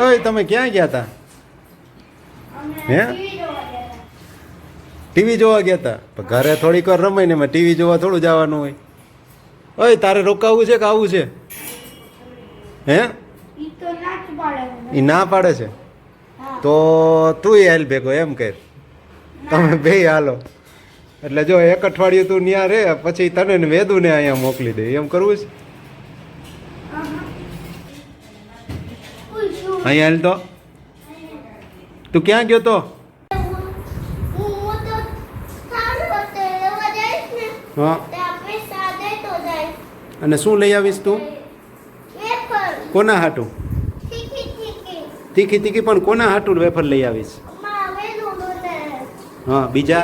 ઓય તમે ક્યાં ગયા હતા હે? ટીવી જોવા ગયા હતા ઘરે થોડીક વાર રમાય ને એમાં ટીવી જોવા થોડું જવાનું હોય. ઓય તારે રોકાવું છે કે આવું છે? હે. એ ના પાડે છે? તો તું હેલ ભેગો એમ કહે તમે બે હાલો. એટલે જો એક અઠવાડિયું તું ત્યાં રે પછી તને ને વેદુને અહીંયા મોકલી દે. એમ કરવું છે? અહીંયા હાલ તો. તું ક્યાં ગયો તો? હું. અને શું લઈ આવીશ તું? કોના હાટું? તીખી તીખી પણ કોના હાટું વેફર લઈ આવીશ? હા, બીજા?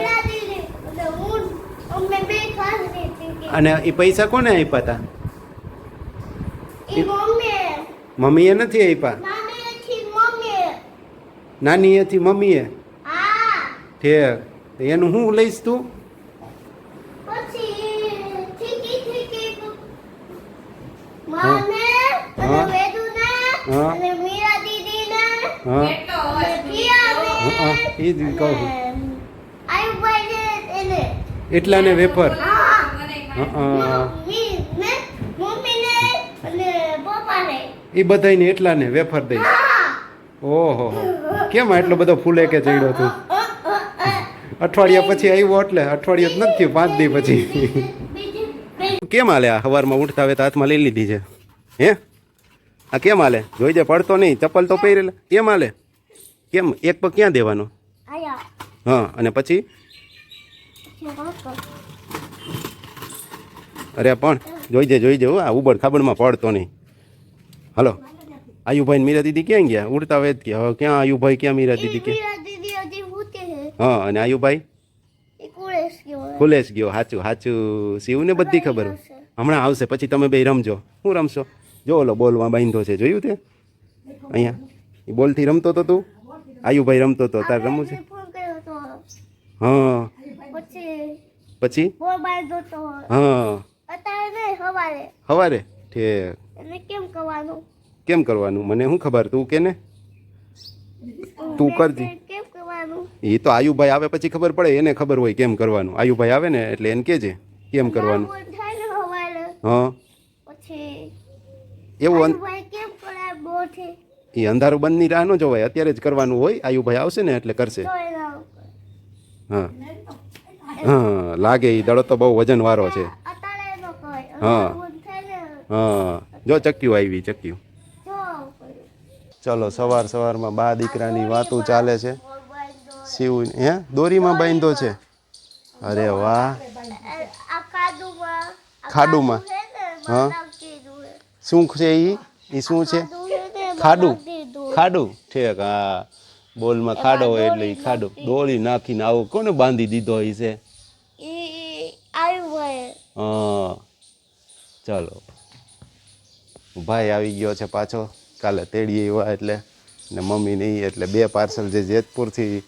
અને એ પૈસા કોને આપ્યા હતા ઈ મમ્મી મમ્મીએ નથી આપ્યા? નાનીએથી મમ્મીએ. ઠેર ઠેક. એનું શું લઈશ તું? પછી ઠીકી ઠીકી એ બધાને એટલાને વેફર દઈશ ઓહો કેમ આટલો બધો ફૂલે કે ચડ્યો તું? અઠવાડિયા પછી આવ્યો એટલે અઠવાડિયું જ નથી પાંચ દી પછી. કેમ હાલે આ સવારમાં ઉઠતા હોય તો હાથમાં લઈ લીધી છે? હે? આ કેમ હાલે જોઈજે પડતો નહીં, ચપ્પલ તો પહેરેલા. કેમ હાલે કેમ? એક પગ ક્યાં દેવાનો? હા, અને પછી? અરે પણ જોઈજે જોઈજે હો, આ ઉબડ ખાબડમાં પડતો નહીં. હલો. આયુભાઈ મીરા દીદી ક્યાં ગયા? ઉડતા વેદ કે હવે ક્યાં આયુભાઈ ક્યાં મીરા દીદી કે? હા. અને આયુભાઈ? ગયો ખુલેશ ગયો. સાચું હાચું. શિવને બધી ખબર. હમણાં આવશે. પછી તમે બે રમજો. શું રમશો? જો ઓલો બોલમાં બાંધો છે. જોયું તે? અહીંયા. એ બોલથી રમતો તો તું? આયુભાઈ રમતો તો. તારે રમવું છે? હા. પછી હા. સવારે. સવારે? ઠીક એને કેમ કરવાનું? કેમ કરવાનું? મને શું ખબર? તું કે ને? તું કરજે. એ તો આયુભાઈ આવે પછી ખબર પડે એને ખબર હોય કેમ કરવાનું. આયુભાઈ આવે ને એટલે એને કેજે કેમ કરવાનું. હા? એવું એ અંધારું બંધની રાહ ન જોવાય. અત્યારે જ કરવાનું હોય. આયુભાઈ આવશે ને એટલે કરશે. હા. હા લાગે એ દડો તો બહુ વજન વાળો છે હા. હા. જો ચક્યું આવી ચક્યું ચલો સવાર સવારમાં બા દીકરાની વાતો ચાલે છે. શિવ હે? દોરીમાં બાંધ્યો છે. અરે વાહ. ખાડુમાં. હા. શું છે એ એ શું છે? ખાડું. ખાડું. ઠીક હા. બોલમાં ખાડો હોય એટલે એ ખાડો. દોરી નાખીને આવું. કોને બાંધી દીધો હોય છે? હા. ચાલો. ભાઈ આવી ગયો છે પાછો. કાલે તેડીએ એવા એટલે ને મમ્મી નહીં એટલે બે પાર્સલ જે જેતપુરથી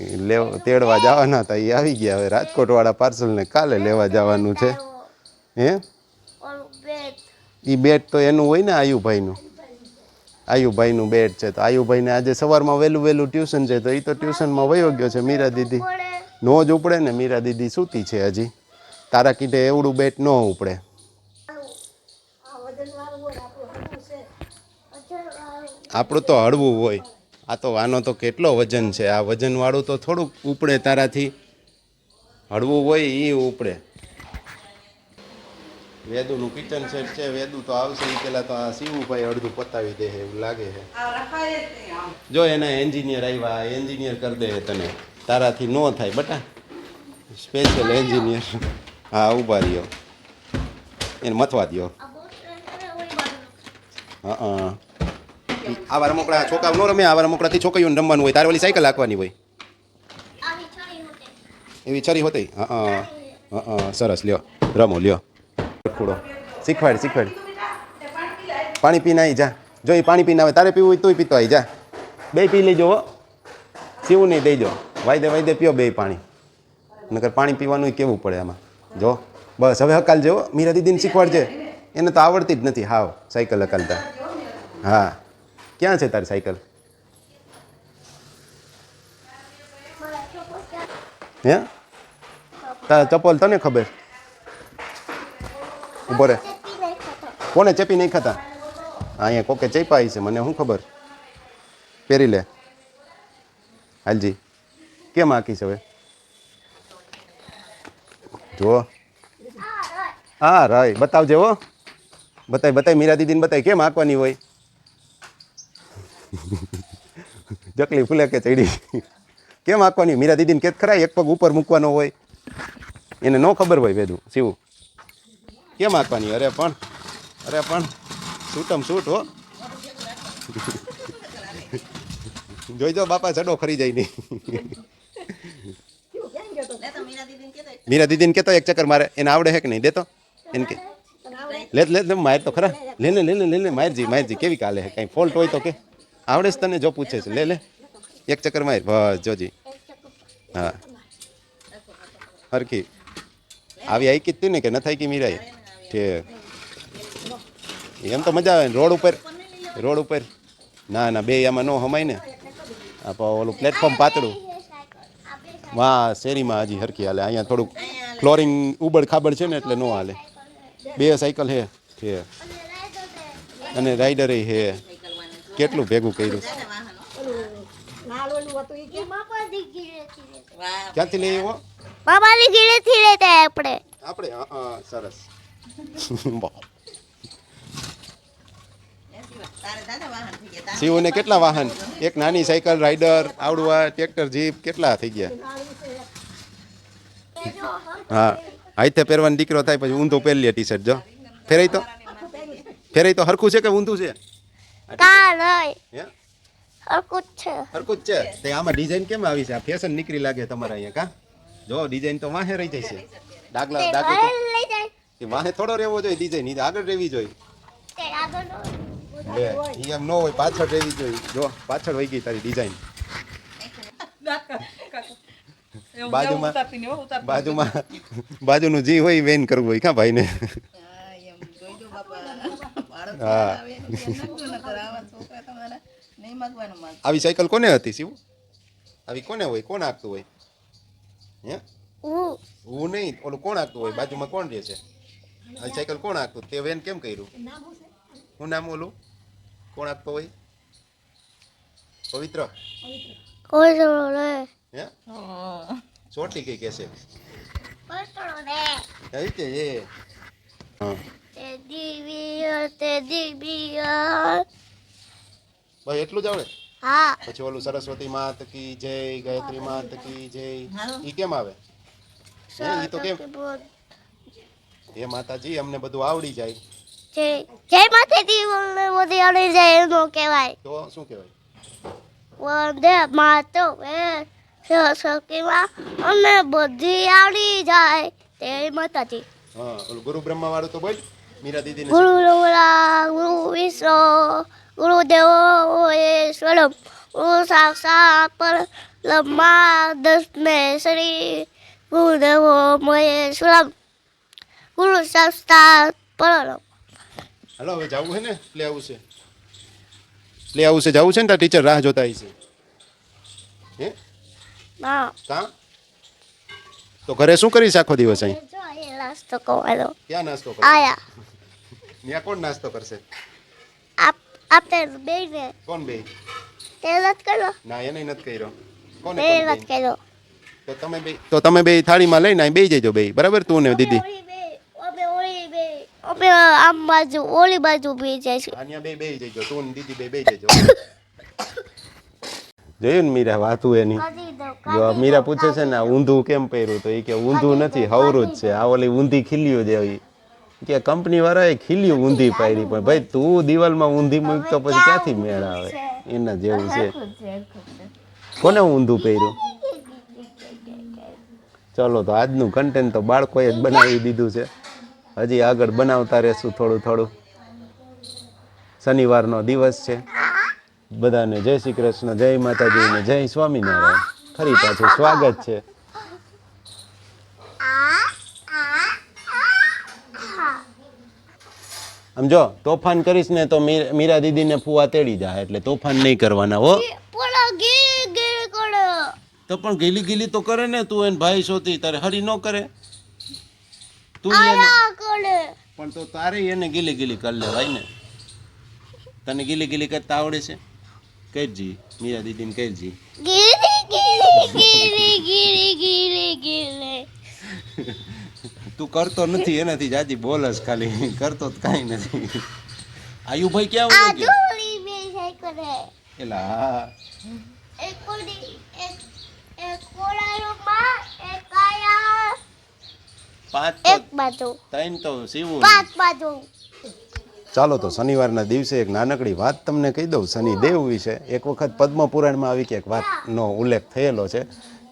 લેવ તેડવા જવાના હતા એ આવી ગયા. હવે રાજકોટવાળા પાર્સલને કાલે લેવા જવાનું છે. હે? એ બેટ તો એનું હોય ને આયુભાઈનું. આયુભાઈનું બેટ છે. તો આયુભાઈને આજે સવારમાં વહેલું વહેલું ટ્યુશન છે. તો એ તો ટ્યુશનમાં વયો ગયો છે મીરા દીદી. નો જ ઉપડે ને મીરા દીદી સૂતી છે હજી. તારા કીધે એવડું બેટ ન ઉપડે. આપણું તો હળવું હોય. આ તો આનો તો કેટલો વજન છે? આ વજનવાળું તો થોડુંક ઉપડે તારાથી. હળવું હોય એ ઉપડે. વેદુનું કિચન સેટ છે. વેદુ તો આવશે એ પહેલાં તો આ શિવુભાઈ અડધું પતાવી દે એવું લાગે છે. જો એના એન્જિનિયર આવ્યા એન્જિનિયર કરી દે તને. તારાથી ન થાય બટા. સ્પેશિયલ એન્જિનિયર હા ઊભા રહ્યો. એને મથવા. હા હા. આવા રમકડા છોકરાઓ ન રમે આવા રમકડાથી છોકરીઓને રમવાનું હોય તારે ઓલી સાયકલ હાંકવાની હોય. એવી છરી હોતી? હા હા સરસ લ્યો. રમો લ્યો. ખોડો. શીખવાડ શીખવાડ. પાણી પીને આવી જા. જો એ પાણી પીને આવે તારે પીવું હોય તોય પીતો આવી જા. બે પી લેજો હો. સીવું નહીં દઈ જો વાયદે વાયદે પીઓ બે પાણી. નકર પાણી પીવાનું કેવું પડે આમાં? જો બસ હવે હકાલજે જેવો મીરા દીદીને શીખવાડજે. એને તો આવડતી જ નથી. હાવ સાયકલ હકાલતા. હા. ક્યાં છે તારી સાયકલ? હે? તારા ચપ્પલ તને ખબર? ઊભો રે. કોને ચેપી નહીં ખાતા અહીંયા કોકે ચેપાઈ છે મને શું ખબર? પહેરી લે. હાલજી. કેમ આંકીશ હવે? જુઓ. હા રાય. બતાવજે હો. બતાય બતાય, મીરા દીદીને બતાય, કેમ આંકવાની હોય? જકલી ફૂલે કે ચડી. કેમ આંકવાની? મીરા દીદીને કે ખરા એક પગ ઉપર મૂકવાનો હોય. એને ન ખબર હોય વેધું શિવું. કેમ આંકવાની? અરે પણ અરે પણ. છૂટમ છૂટ હો. જોઈજો બાપા ચડો ખરી જાય નહીં. મીરા દીદીને કહેતો એક ચક્કર મારે. એને આવડે હે કે નહીં? દેતો? એને કે લે લે માર તો ખરા. લે લે લે લે મારજી મારજી. કેવી કાલે હે? કાંઈ ફોલ્ટ હોય તો કે. આવડે છે તને? જો પૂછે છે. લે લે. એક ચક્કર માર. બસ, જોજી. હા. હરખી. આવી આવી કીધી ને કે ન થાય કે મીરાએ? કે એમ તો મજા આવે ને. રોડ ઉપર રોડ ઉપર. ના ના, બે એમાં ન હમાય ને. આપ ઓલું પ્લેટફોર્મ પાતળું. વાહ, શેરીમાં હજી હરખી હાલે. અહીંયા થોડુંક ફ્લોરિંગ ઉબડ ખાબડ છે ને એટલે ન હાલે. બે સાયકલ હે. છે અને રાઈડરે હે. કેટલું ભેગું કર્યું. ક્યાંથી લઈ આવ્યો? બાબાની ઘીરેથી લેતા આપણે. આપણે? હા, સરસ. શિવને કેટલા વાહન? એક નાની સાયકલ રાઈડર આવડવા ટ્રેક્ટર જીપ કેટલા થઈ ગયા? હા હાથે પહેરવાનો દીકરો થાય પછી ઊંધો પહેરી લે ટી શર્ટ જો. ફેરાય તો? ફેરાય તો હરખું છે કે ઊંધું છે? કા હે હરકું છે હરખું છે તે આમાં ડિઝાઇન કેમ આવી છે? આ ફેશન નીકળી લાગે તમારા અહીંયા કા? જો ડિઝાઇન તો વાહે રહી જાય છે ડાગલા તે લઈ જાય. તો વાહે થોડો રહેવો જોઈએ ડિઝાઇન આગળ રહેવી જોઈએ. તે આગળનો લે ઈ એમ ન હોય પાછળ રહેવી જોઈએ. જો પાછળ વહી ગઈ તારી ડિઝાઇન બાજુમાં બાજુમાં બાજુનું જી હોય ઈ વેન કરવું હોય કા ભાઈને? હા. આવી સાયકલ કોને હતી શિવ? આવી કોને હોય? કોણ આપતું હોય? હે? હું. હું નહીં ઓલું કોણ આપતું હોય? બાજુમાં કોણ રહે છે? આ સાયકલ કોણ આપતું તે વેન કેમ કર્યું? હું નામ ઓલું? કોણ આપતો હોય? પવિત્ર? હે? ચોટી કઈ કહેશે કોઈ જોડો રે કઈ કે એ. હા. તે દિવ્ય તે દિવ્ય બસ એટલું જ આવડે? હા. પછી ઓલું સરસ્વતી માત કી જય ગાયત્રી માત કી જય. ઈ કેમ આવે? હે ઈ તો કેમ? એ માતાજી અમને બધું આવડી જાય. જય જય માતાજી અમને બધું આવડી જાય એનો કહેવાય. તો શું કહેવાય? વંદે માતો એ સરસ્વતીમાં અમને બધી આવડી જાય. તે માતાજી. હા ઓલું ગુરુ બ્રહ્મા વાળું તો બોલ. મીરા દીદીને ગુરુ લોલા ગુરુ વિષ્ણુ ગુરુદેવો ઈશ્વરમ ગુરુ સાક્ષાત પર લમ્મા દસમે શ્રી ગુરુદેવો મહેશ્વરમ ગુરુ સાક્ષાત પરમ હાલો હવે જવું છે ને પ્લે આવું છે પ્લે આવું છે જવું છે ને તાર ટીચર રાહ જોતા હશે હે ના કાં તો ઘરે શું કરીશ આખો દિવસ અહીં નાસ્તો કરવાનો ક્યાં નાસ્તો આયા ત્યાં કોણ નાસ્તો કરશે? આપ આપણે બેને કોણ બે તે નથી કર્યો? ના એને નથી કર્યો. કોને બે નથી કર્યો. તો તમે બે તો તમે બે થાળીમાં લઈને બેસી જજો બે બરાબર? તું ને દીદી. અમે બે આમ બાજુ ઓલી બાજુ બે જઈશું. અહીંયા બે બે જજો. તું ને દીદી બે બે જજો. જોયું ને મીરા વાતું એની? જો મીરા પૂછે છે ને ઊંધું કેમ પહેર્યું તો? એ કે ઊંધું નથી હવરું જ છે. આ ઓલી ઊંધી ખીલ્યું જેવી કે કંપની વાળાએ ખીલ્યું ઊંધી પાડી પણ ભાઈ તું દિવાલમાં ઊંધી મૂક તો પછી ક્યાંથી મેળ આવે એના જેવું છે. કોને ઊંધું પહેર્યું? ચલો તો આજનું કન્ટેન્ટ તો બાળકોએ જ બનાવી દીધું છે. હજી આગળ બનાવતા રહેશું થોડું થોડું. શનિવારનો દિવસ છે. બધાને જય શ્રી કૃષ્ણ જય માતાજી ને જય સ્વામિનારાયણ. ફરી પાછું સ્વાગત છે. આમ જો તોફાન કરીશ ને તો મીરા દીદીને ફુવા તેડી જાય એટલે તોફાન નહીં કરવાના હો. તો પણ ગીલી ગીલી તો કરે ને તું એને ભાઈ શોધી તારે હરી ન કરે. તું પણ તો તારે એને ગીલી ગીલી કરી લેવાય ને. તને ગીલી ગીલી કરતા આવડે છે? કરજી મીરા દીદીને કરજી ગીલી ગીલી ગીલી ગીલી ગીલી તું કરતો નથી એનાથી જાજી બોલસ ખાલી. કરતો જ કાંઈ નથી. આયુભાઈ ક્યાં આ ગયો? બે છે કરે એલા. એક કોડી એક એક કોળાયો માં એક આયા પાંચ એક બાજુ. ત્રણ તો સીવું પાંચ બાજુ. ચાલો તો શનિવારના દિવસે એક નાનકડી વાત તમને કહી દઉં શનિદેવ વિશે. એક વખત પદ્મ પુરાણમાં આવી કે એક વાતનો ઉલ્લેખ થયેલો છે.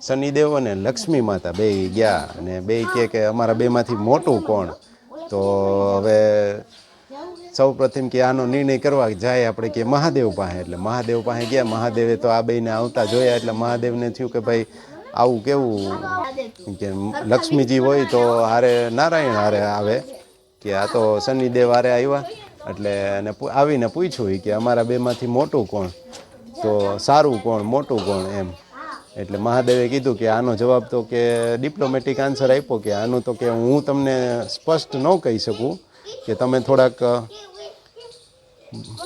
શનિદેવ અને લક્ષ્મી માતા બે ગયા અને બે કહે કે અમારા બેમાંથી મોટું કોણ? તો હવે સૌ પ્રથમ કે આનો નિર્ણય કરવા જાય આપણે કે મહાદેવ પાસે. એટલે મહાદેવ પાસે ગયા. મહાદેવે તો આ બેને આવતા જોયા. એટલે મહાદેવને થયું કે ભાઈ, આવું કેવું? કે લક્ષ્મીજી હોય તો હારે નારાયણ હારે આવે. કે આ તો શનિદેવ હારે આવ્યા. એટલે એને આવીને પૂછ્યું કે અમારા બેમાંથી મોટું કોણ? તો સારું કોણ? મોટું કોણ? એમ. એટલે મહાદેવે કીધું કે આનો જવાબ તો કે ડિપ્લોમેટિક આન્સર આપ્યો કે આનું તો કે હું તમને સ્પષ્ટ ન કહી શકું કે તમે થોડાક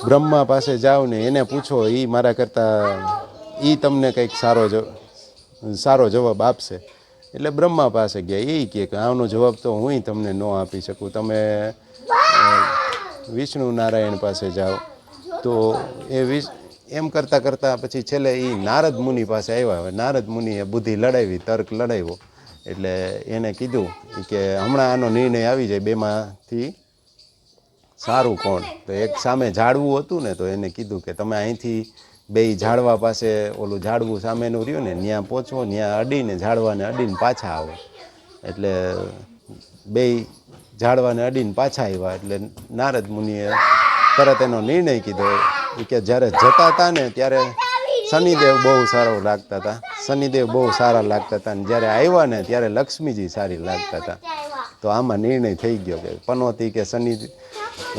બ્રહ્મા પાસે જાઓ ને એને પૂછો એ મારા કરતાં એ તમને કંઈક સારો સારો જવાબ આપશે. એટલે બ્રહ્મા પાસે ગયા એ કે આનો જવાબ તો હું તમને ન આપી શકું. તમે વિષ્ણુ નારાયણ પાસે જાઓ. તો એ વિશ એમ કરતાં કરતાં પછી છેલ્લે એ નારદ મુનિ પાસે આવ્યા. હવે નારદ મુનિએ બુદ્ધિ લડાવી, તર્ક લડાવ્યો. એટલે એને કીધું કે હમણાં આનો નિર્ણય આવી જાય બેમાંથી. સારું કોણ? તો એક સામે ઝાડવું હતું ને, તો એને કીધું કે તમે અહીંથી બે ઝાડવા પાસે ઓલું ઝાડવું સામેનું રહ્યું ને ત્યાં પહોંચો ત્યાં અડીને ઝાડવાને અડીને પાછા આવો. એટલે બે ઝાડવાને અડીને પાછા આવ્યા. એટલે નારદ મુનિએ તરત એનો નિર્ણય કીધો. કે જ્યારે જતા હતા ને ત્યારે શનિદેવ બહુ સારો લાગતા હતા શનિદેવ બહુ સારા લાગતા હતા અને જ્યારે આવ્યા ને ત્યારે લક્ષ્મીજી સારી લાગતા હતા તો આમાં નિર્ણય થઈ ગયો કે પનોતી કે શનિ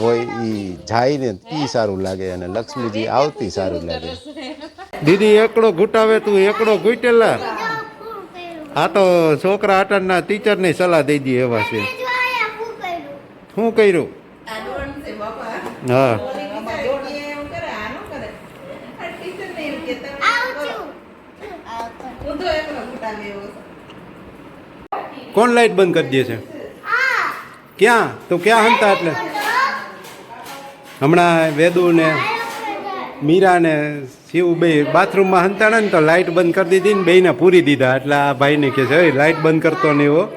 હોય એ જાય ને એ સારું લાગે અને લક્ષ્મીજી આવતી સારું લાગે. દીદી એકડો ઘૂંટાવે તું એકડો ઘૂંટેલા. આ તો છોકરા આટણના ટીચરની સલાહ દઈ દી એવા છે. શું કર્યું? હા. કે. કોણ લાઈટ બંધ કરી દે છે? ક્યાં? તો ક્યાં હંતા એટલે? હમણાં વેદુ ને મીરા ને શિવ બે બાથરૂમમાં હંતાણા ને તો લાઇટ બંધ કરી દીધી ને બેને પૂરી દીધા. એટલે આ ભાઈને કહે છે "ઓય, લાઇટ બંધ કરતો નહીં હો.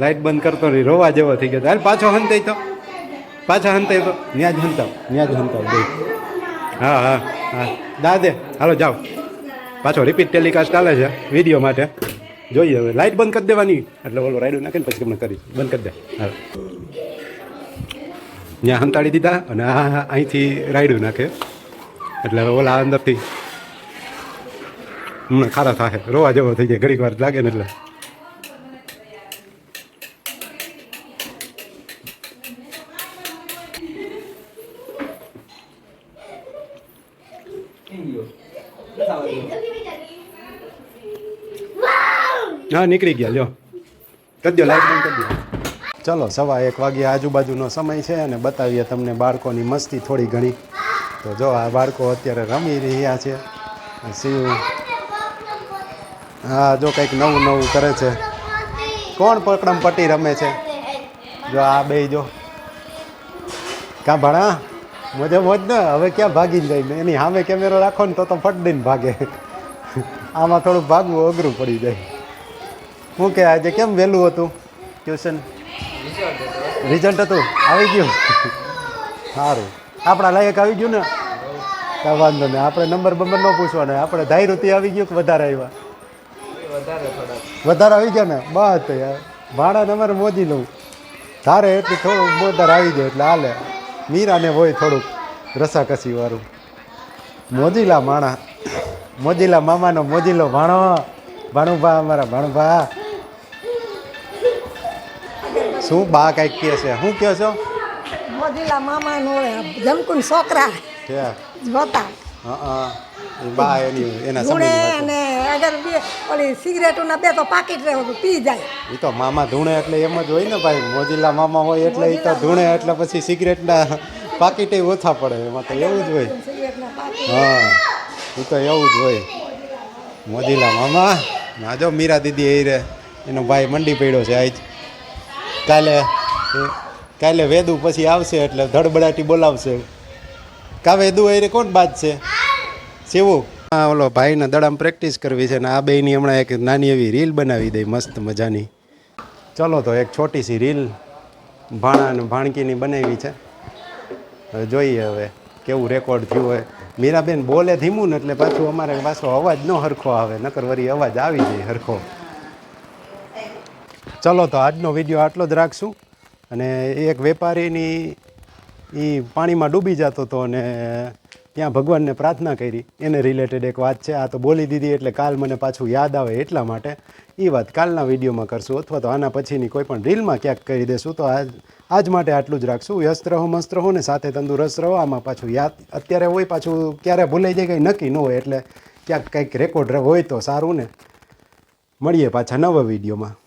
લાઇટ બંધ કરતો નહીં રોવા જેવો થઈ ગયો. પાછો હંતાઈ તો. પાછા હંતાઈ તો? ત્યાં જ હંતાવ ન્યાજ હંતાવ બે હા હા હા. દાદે. હાલો જાઓ. પાછો રિપીટ ટેલિકાસ્ટ ચાલે છે વીડિયો માટે. જોઈએ હવે. લાઇટ બંધ કરી દેવાની. એટલે ઓલો રાઈડું નાખીને પછી તમને કરી. બંધ કરી દે. હા ત્યાં હંતાડી દીધા અને આ અહીંથી રાઈડું નાખે. એટલે હવે ઓલા અંદરથી હમણાં ખારા થાય રોવા જેવો થઈ જાય. ઘડીક વાર લાગે ને એટલે. હા, નીકળી ગયા, લ્યો. કરી દો લાઈટ બંધ કરી ચલો, સવા એક વાગ્યે આજુબાજુનો સમય છે અને બતાવીએ તમને બાળકોની મસ્તી થોડી ઘણી. તો જો, આ બાળકો અત્યારે રમી રહ્યા છે. શિવ હા, જો કંઈક નવું નવું કરે છે. કોણ પકડમ પટ્ટી રમે છે? જો, આ બે જો. કાં ભણા? મોજે મોજ ને, હવે ક્યાં ભાગી જાય? એની સામે કેમેરો રાખો ને તો તો ફટ દઈને ભાગે. આમાં થોડું ભાગવું અઘરું પડી જાય. શું કે આજે કેમ વહેલું હતું? ટ્યુશન? રિઝલ્ટ હતું. આવી ગયું? સારું. આપણા લાયક આવી ગયું ને? કાંઈ વાંધો નહીં. આપણે નંબર બંબર ન પૂછવાનો. આપણે ધાયરુતી આવી ગયું કે વધારે આવ્યા? વધારે આવી ગયા ને? બસ યાર. ભાડાને અમારે મોજી લઉં. તારે એટલું થોડું વધારે આવી જાય એટલે હાલે. મીરાને હોય થોડુંક રસાકસી વાળું. મોજીલા માણા. મોજીલા મામાનો મોજીલો ભાણો. ભાણુભા, અમારા ભાણુભા. શું બા કાંઈક કહે છે? શું કહો છો? મોજીલા મામાનો જમકુન છોકરા. જોતા. હા બા એની એના સમય અને અગર બે ઓલી સિગરેટોના બે તો પાકીટ પી જાય. એ તો મામા ધૂણે એટલે એમ જ હોય ને ભાઈ. મોજીલા મામા હોય એટલે એ તો ધૂણે એટલે પછી સિગરેટના પાકીટે ઓછા પડે. એમાં તો એવું જ હોય. હા. એ તો એવું જ હોય. મોજીલા મામા. ના જો મીરા દીદી એ રે. એનો ભાઈ મંડી પડ્યો છે આજ. કાલે કાલે વેદુ પછી આવશે એટલે ધડબડાટી બોલાવશે. કા વેદુ એ કોણ બાદ છે? શિવું? હા ઓલો ભાઈને દડામ પ્રેક્ટિસ કરવી છે ને આ બેની હમણાં એક નાની એવી રીલ બનાવી દઈ મસ્ત મજાની. ચલો તો એક છોટી સી રીલ ભાણા અને ભાણકીની બનાવી છે. જોઈએ હવે કેવું રેકોર્ડ થયું હોય. મીરાબેન બોલે ધીમું ને એટલે પાછું અમારે પાછો અવાજ ન હરખો આવે, નકર વરી અવાજ આવી જાય હરખો. ચલો તો આજનો વીડિયો આટલો જ રાખશું. અને એક વેપારીની એ પાણીમાં ડૂબી જતો હતો અને ત્યાં ભગવાનને પ્રાર્થના કરી. એને રિલેટેડ એક વાત છે, આ તો બોલી દીધી એટલે કાલ મને પાછું યાદ આવે એટલા માટે એ વાત કાલના વિડીયોમાં કરશું. અથવા તો આના પછીની કોઈ પણ રીલમાં ક્યાંક કરી દેશું. તો આજ આજ માટે આટલું જ રાખશું. વ્યસ્ત રહો, મસ્ત રહો ને સાથે તંદુરસ્ત રહો. આમાં પાછું યાદ, અત્યારે હોય પાછું ક્યારે ભૂલાઈ જાય કંઈ નક્કી ન હોય એટલે ક્યાંક કંઈક રેકોર્ડ હોય તો સારું ને. મળીએ પાછા નવા વિડીયોમાં.